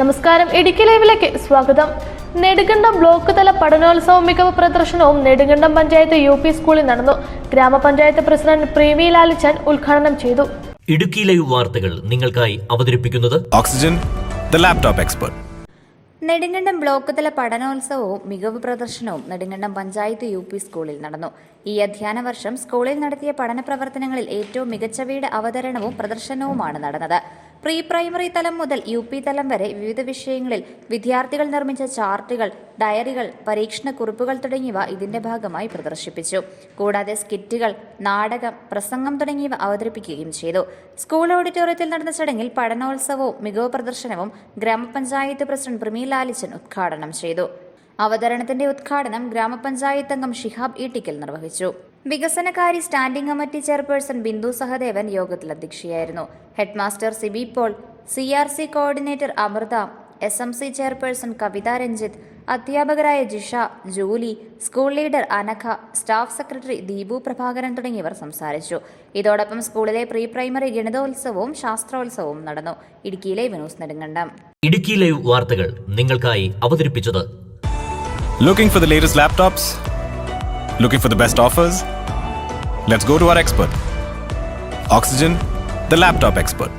നമസ്കാരം. ഇടുക്കി ലൈവിലേക്ക് സ്വാഗതം. നെടുങ്കണ്ടം ബ്ലോക്ക് തല പഠനോത്സവ മികവ് പ്രദർശനവും നെടുങ്കണ്ടം പഞ്ചായത്ത് യു പി സ്കൂളിൽ നടന്നു. ഗ്രാമപഞ്ചായത്ത് പ്രസിഡന്റ് പ്രേമി ലാലിച്ചൻ ഉദ്ഘാടനം ചെയ്തു. ഇടുക്കി ലൈവ് വാർത്തകൾ നിങ്ങൾക്കായി അവതരിപ്പിക്കുന്നത് oxygen the laptop expert Nedumkandam block തല പഠനോത്സവവും മികവ് പ്രദർശനവും നെടുങ്കണ്ടം പഞ്ചായത്ത് യു പി സ്കൂളിൽ നടന്നു. ഈ അധ്യയന വർഷം സ്കൂളിൽ നടത്തിയ പഠന പ്രവർത്തനങ്ങളിൽ ഏറ്റവും മികച്ചവയുടെ അവതരണവും പ്രദർശനവുമാണ് നടന്നത്. പ്രീ പ്രൈമറി തലം മുതൽ യു പി തലം വരെ വിവിധ വിഷയങ്ങളിൽ വിദ്യാർത്ഥികൾ നിർമ്മിച്ച ചാർട്ടുകൾ ഡയറികൾ പരീക്ഷണ കുറിപ്പുകൾ തുടങ്ങിയവ ഇതിന്റെ ഭാഗമായി പ്രദർശിപ്പിച്ചു. കൂടാതെ സ്കിറ്റുകൾ നാടകം പ്രസംഗം തുടങ്ങിയവ അവതരിപ്പിക്കുകയും ചെയ്തു. സ്കൂൾ ഓഡിറ്റോറിയത്തിൽ നടന്ന ചടങ്ങിൽ പഠനോത്സവവും മികവ് പ്രദർശനവും ഗ്രാമപഞ്ചായത്ത് പ്രസിഡന്റ് പ്രമീ ലാലിച്ചൻ ഉദ്ഘാടനം ചെയ്തു. അവതരണത്തിന്റെ ഉദ്ഘാടനം ഗ്രാമപഞ്ചായത്ത് അംഗം ഷിഹാബ് ഈട്ടിക്കൽ നിർവഹിച്ചു. വികസനകാരി standing committee chairperson Bindu Sahadevan യോഗത്തിൽ അധ്യക്ഷയായിരുന്നു. Headmaster Siby Paul C R C coordinator Amrutha S M C chairperson Kavitha Ranjith അധ്യാപകരായ Jisha Julie school leader Anakha staff secretary Deepu Prabhakaran തുടങ്ങിയവർ സംസാരിച്ചു. ഇതോടൊപ്പം സ്കൂളിലെ പ്രീ പ്രൈമറി ഗണിതോത്സവവും ശാസ്ത്രോത്സവവും നടന്നു. ഇടുക്കിയിലെ വിനോദ് നെടുങ്കണ്ടം. ഇടുക്കി ലൈവ് വാർത്തകൾ നിങ്ങൾക്കായി അവതരിപ്പിച്ചത് Looking for the latest laptops? Looking for the best offers? Let's go to our expert. Oxygen, the laptop expert.